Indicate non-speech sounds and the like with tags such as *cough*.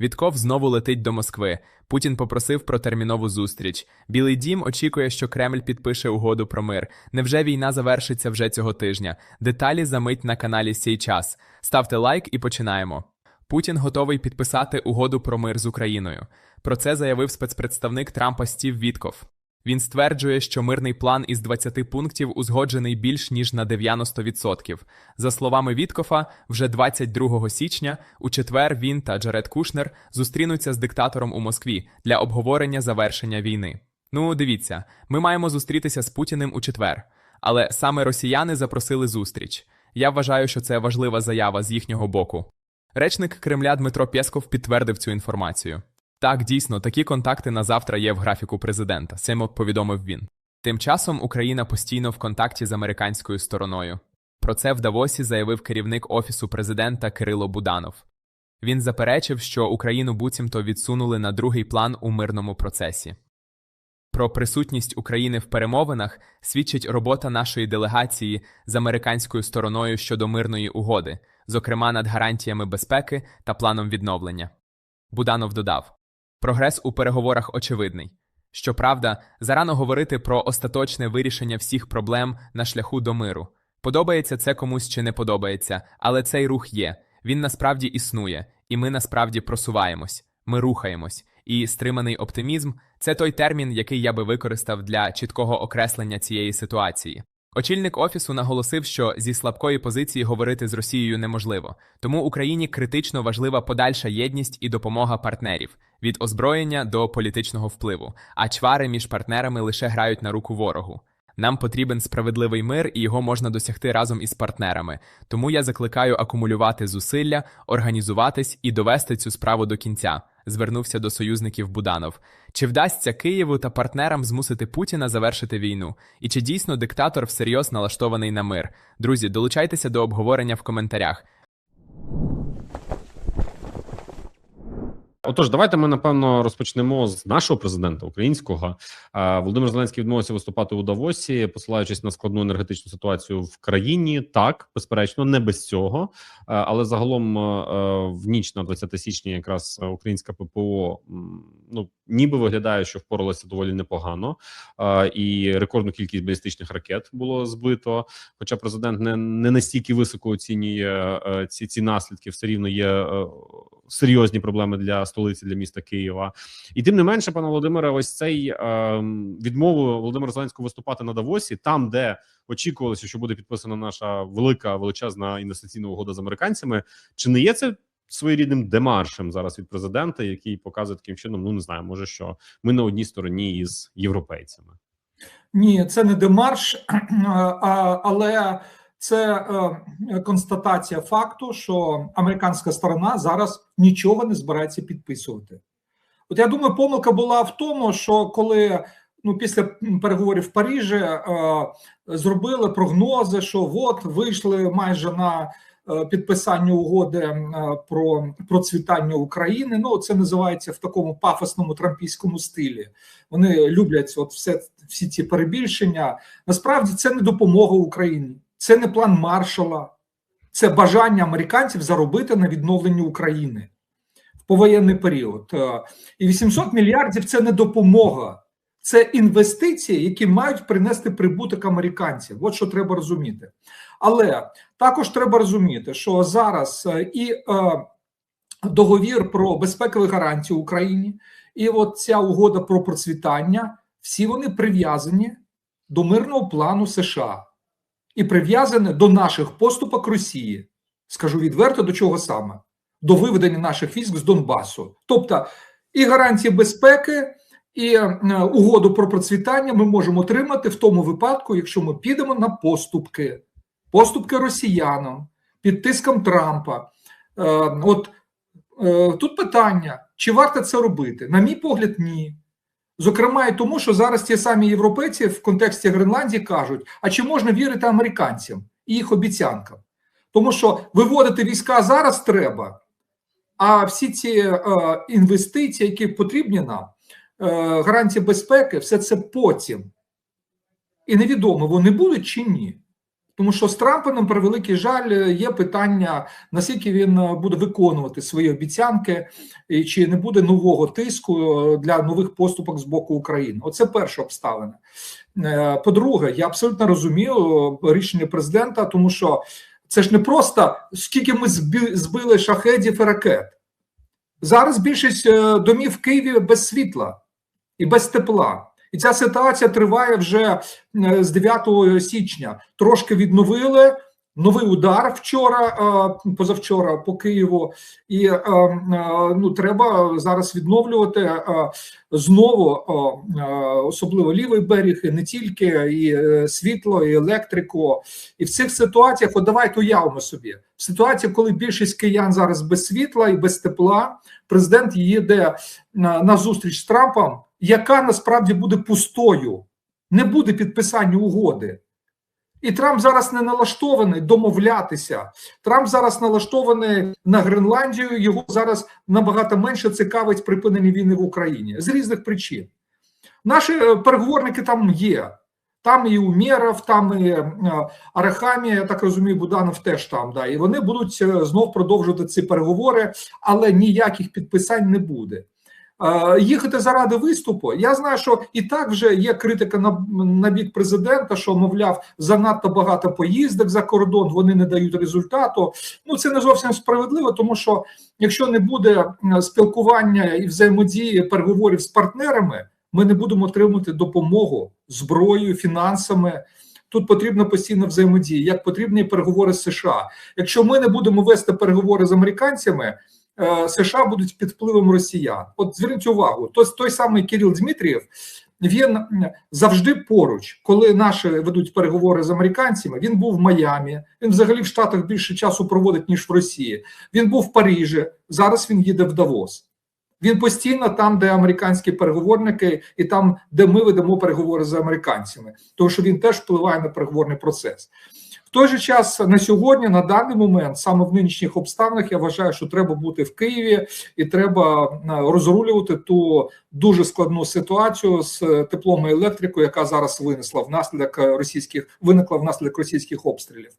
Вітков знову летить до Москви. Путін попросив про термінову зустріч. Білий дім очікує, що Кремль підпише угоду про мир. Невже війна завершиться вже цього тижня? Деталі замить на каналі Сій час. Ставте лайк і починаємо. Путін готовий підписати угоду про мир з Україною. Про це заявив спецпредставник Трампа Стів Вітков. Він стверджує, що мирний план із 20 пунктів узгоджений більш ніж на 90%. За словами Віткофа, вже 22 січня у четвер він та Джаред Кушнер зустрінуться з диктатором у Москві для обговорення завершення війни. Ну, дивіться, ми маємо зустрітися з Путіним у четвер, але саме росіяни запросили зустріч. Я вважаю, що це важлива заява з їхнього боку. Речник Кремля Дмитро Пєсков підтвердив цю інформацію. Так, дійсно, такі контакти на завтра є в графіку президента. Цим повідомив він. Тим часом Україна постійно в контакті з американською стороною. Про це в Давосі заявив керівник офісу президента Кирило Буданов. Він заперечив, що Україну буцімто відсунули на другий план у мирному процесі. Про присутність України в перемовинах свідчить робота нашої делегації з американською стороною щодо мирної угоди, зокрема над гарантіями безпеки та планом відновлення. Буданов додав: прогрес у переговорах очевидний. Щоправда, зарано говорити про остаточне вирішення всіх проблем на шляху до миру. Подобається це комусь чи не подобається, але цей рух є. Він насправді існує, і ми насправді просуваємось, ми рухаємось. І стриманий оптимізм це той термін, який я би використав для чіткого окреслення цієї ситуації. Очільник офісу наголосив, що зі слабкої позиції говорити з Росією неможливо, тому Україні критично важлива подальша єдність і допомога партнерів від озброєння до політичного впливу, а чвари між партнерами лише грають на руку ворогу. Нам потрібен справедливий мир, і його можна досягти разом із партнерами. Тому я закликаю акумулювати зусилля, організуватись і довести цю справу до кінця. Звернувся до союзників Буданов. Чи вдасться Києву та партнерам змусити Путіна завершити війну? І чи дійсно диктатор всерйоз налаштований на мир? Друзі, долучайтеся до обговорення в коментарях. Отож, давайте ми напевно розпочнемо з нашого президента українського. Володимир Зеленський відмовився виступати у Давосі, посилаючись на складну енергетичну ситуацію в країні. Так, безперечно, не без цього. Але загалом е, в ніч на 20 січня, якраз українська ППО ну ніби виглядає, що впоралася доволі непогано, А, і рекордну кількість балістичних ракет було збито. Хоча президент не, не настільки високо оцінює е, ці, ці наслідки, все рівно є е, серйозні проблеми для столиці для міста Києва, і тим не менше, пане Володимире, ось цей е, відмову Володимира Зеленського виступати на Давосі, там де очікувалося, що буде підписана наша велика величезна інвестиційна угода з американцями. Чи не є це своєрідним демаршем зараз від президента, який показує таким чином? Ну не знаю, може, що ми на одній стороні із європейцями. Ні, це не демарш, *clears throat* але це е, констатація факту, що американська сторона зараз нічого не збирається підписувати. От я думаю, помилка була в тому, що коли ну після переговорів в Парижі е, зробили прогнози, що от вийшли майже на е, підписання угоди е, про процвітання України. Ну це називається в такому пафосному трампійському стилі. Вони люблять от все всі ці перебільшення. Насправді це не допомога Україні. Це не план маршала, це бажання американців заробити на відновленні України в повоєнний період. І 800 мільярдів це не допомога, це інвестиції, які мають принести прибуток американців. От що треба розуміти. Але також треба розуміти, що зараз і е, договір про безпекові гарантії Україні, і от ця угода про процвітання, всі вони прив'язані до мирного плану США і прив'язане до наших поступок Росії. Скажу відверто, до чого саме? До виведення наших військ з Донбасу. Тобто і гарантії безпеки, і е, угоду про процвітання ми можемо отримати в тому випадку, якщо ми підемо на поступки, поступки росіянам під тиском Трампа. Е, от е, тут питання: чи варто це робити? На мій погляд, ні. Зокрема, і тому, що зараз ті самі європейці в контексті Гренландії кажуть: а чи можна вірити американцям і їх обіцянкам? Тому що виводити війська зараз треба, а всі ці інвестиції, які потрібні нам, гарантії безпеки, все це потім. І невідомо, вони будуть чи ні. Тому що з Трампом, на превеликий жаль, є питання, наскільки він е, буде виконувати свої обіцянки, і чи не буде нового тиску е, для нових поступок з боку України. Оце перша обставина. Е, По-друге, я абсолютно розумію е, рішення президента, тому що це ж не просто скільки ми збили шахедів і ракет. Зараз більшість е, домів в Києві без світла і без тепла. І ця ситуація триває вже е, з 9 січня. Трошки відновили. Новий удар вчора, е, позавчора по Києву, і е, ну треба зараз відновлювати знову, особливо лівий берег, і не тільки і світло, і електрику. І в цих ситуаціях, от давайте уявимо собі, в ситуації, коли більшість киян зараз без світла і без тепла, президент їде на зустріч з Трампом, яка насправді буде пустою, не буде підписання угоди. І Трамп зараз не налаштований домовлятися. Трамп зараз налаштований на Гренландію. Його зараз набагато менше цікавить припинення війни в Україні з різних причин. Наші е, переговорники там є. Там і Умєров, там і е, Арахамі, я так розумію, Буданов теж там. Да, і вони будуть е, знов продовжувати ці переговори, але ніяких підписань не буде. Їхати заради виступу. Я знаю, що і так вже є критика на, на бік президента, що мовляв занадто багато поїздок за кордон, вони не дають результату. Ну це не зовсім справедливо, тому що якщо не буде е, спілкування і взаємодії переговорів з партнерами, ми не будемо отримувати допомогу зброєю, фінансами. Тут потрібна постійна взаємодія, як потрібні переговори з США. Якщо ми не будемо вести переговори з американцями. Е, США будуть під впливом росіян. От зверніть увагу, той, той самий Кирил Дмитрієв, він завжди поруч, коли наші ведуть переговори з американцями. Він був в Майамі. Він взагалі в Штатах більше часу проводить ніж в Росії. Він був в Парижі. Зараз він їде в Давос. Він постійно там, де американські переговорники, і там, де ми ведемо переговори з американцями, тому що він теж впливає на переговорний процес. Той же час на сьогодні, на даний момент, саме в нинішніх обставинах, я вважаю, що треба бути в Києві і треба е, розрулювати ту дуже складну ситуацію з теплом і електрикою, яка зараз винесла внаслідок е, російських виникла внаслідок російських обстрілів.